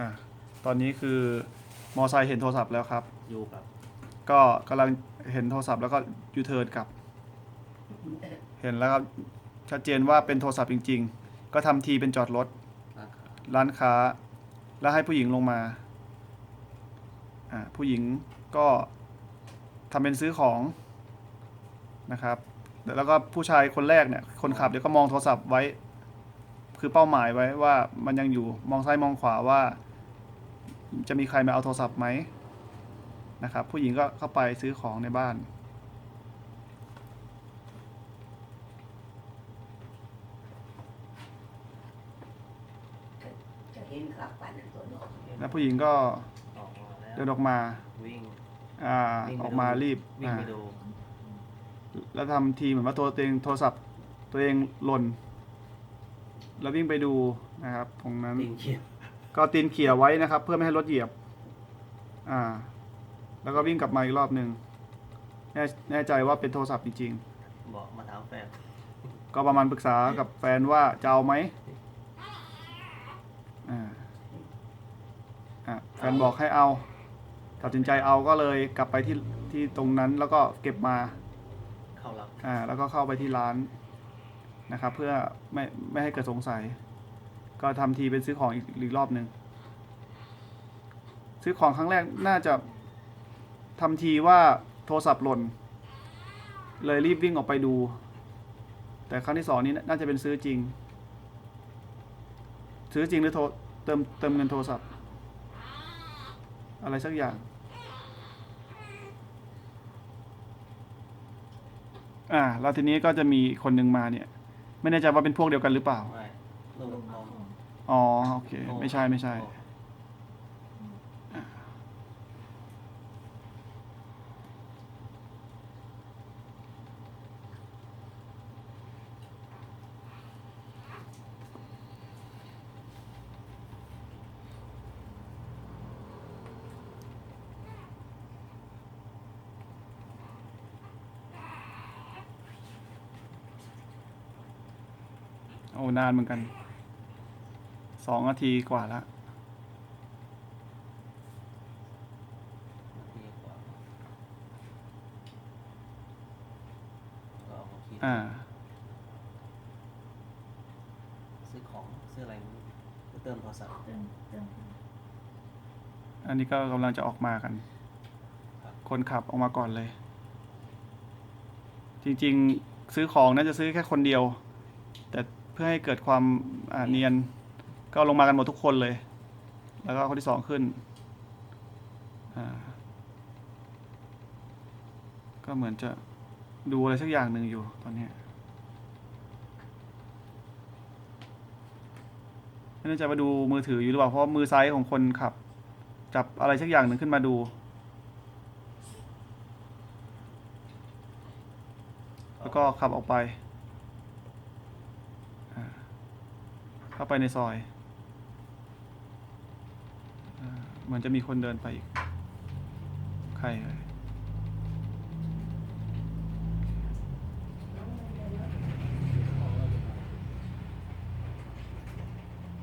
อะตอนนี้คือมอไซค์เห็นโทรศัพท์แล้วครับ อยู่กับ ก็กำลังเห็นโทรศัพท์แล้วก็ยูเทิร์นกลับ เห็นแล้วครับชัดเจนว่าเป็นโทรศัพท์จริง ๆ ก็ทำทีเป็นจอดรถร้านค้าร้านค้า แล้วให้ผู้หญิงลงมาอ่าผู้หญิงก็ทำเป็นซื้อของนะครับแล้วก็ผู้ชายคนแรกเนี่ยคนขับเดี๋ยวก็มองโทรศัพท์ไว้ คือเป้าหมายไว้ว่ามันยังอยู่มองซ้ายมองขวาว่า จะมีใครมาเอาโทรศัพท์ไหมนะครับ ผู้หญิงก็เข้าไปซื้อของในบ้าน จะเห็นขับปั่นตัวนกแล้วผู้หญิงก็ออกมาแล้วเดินออกมาวิ่งอ่าวิ่งไปออกมาดูรีบวิ่งอ่าไปดูแล้วทำทีเหมือนว่าตัวเองโทรศัพท์ตัวเองหล่น แล้ววิ่งไปดูนะครับตรงนั้นตีนเขียน ก็ตีนเขี่ยไว้นะครับ เพื่อไม่ให้รถเหยียบ อ่า แล้วก็วิ่งกลับมาอีกรอบหนึ่งแน่แน่ใจว่าเป็นโทรศัพท์จริงบอกมาถามแฟนๆ ก็ประมาณปรึกษากับแฟนว่าจะเอาไหมอ่าอะแฟนบอกให้เอา ตัดสินใจเอาก็เลยกลับไปที่ที่ตรงนั้นแล้วก็เก็บมา เข้ารับ อ่า แล้วก็เข้าไปที่ร้านนะครับ เพื่อไม่ไม่ให้เกิดสงสัย ก็ทำทีเป็นซื้อของอีกอีกรอบหนึ่งซื้อของครั้งแรกน่าจะทำทีว่าโทรศัพท์หล่น เลยรีบวิ่งออกไปดู แต่ครั้งที่สองนี้น่าจะเป็นซื้อจริง ซื้อจริงหรือโทรเติมเติมเงินโทรศัพท์ อะไรสักอย่างอ่าแล้วทีนี้ก็จะมีคนหนึ่งมาเนี่ย ไม่แน่ใจว่าเป็นพวกเดียวกันหรือเปล่าไม่ลูกน้ องอ๋อโอเค ไม่ใช่ไม่ใช่ โอ้นานเหมือนกัน สองนาทีกว่าแล้วนาทีกว่าก็ออกมาคิดอ่า ซื้อของซื้ออะไรไม่รู้ก็เติมโทรศัพท์เติมเติมอันนี้ก็กำลังจะออกมากันครับคนขับออกมาก่อนเลย จริงๆซื้อของน่าจะซื้อแค่คนเดียว แต่เพื่อให้เกิดความอ่าเนียน ก็ลงมากันหมดทุกคนเลย แล้วก็คนที่สองขึ้น ก็เหมือนจะดูอะไรสักอย่างหนึ่งอยู่ตอนนี้ไม่แน่ใจว่าดูมือถืออยู่หรือเปล่า เพราะมือซ้ายของคนขับ จับอะไรสักอย่างหนึ่งขึ้นมาดูแล้วก็ขับออกไป เข้าไปในซอยอา เหมือนจะมีคนเดินไปอีก ใครเลย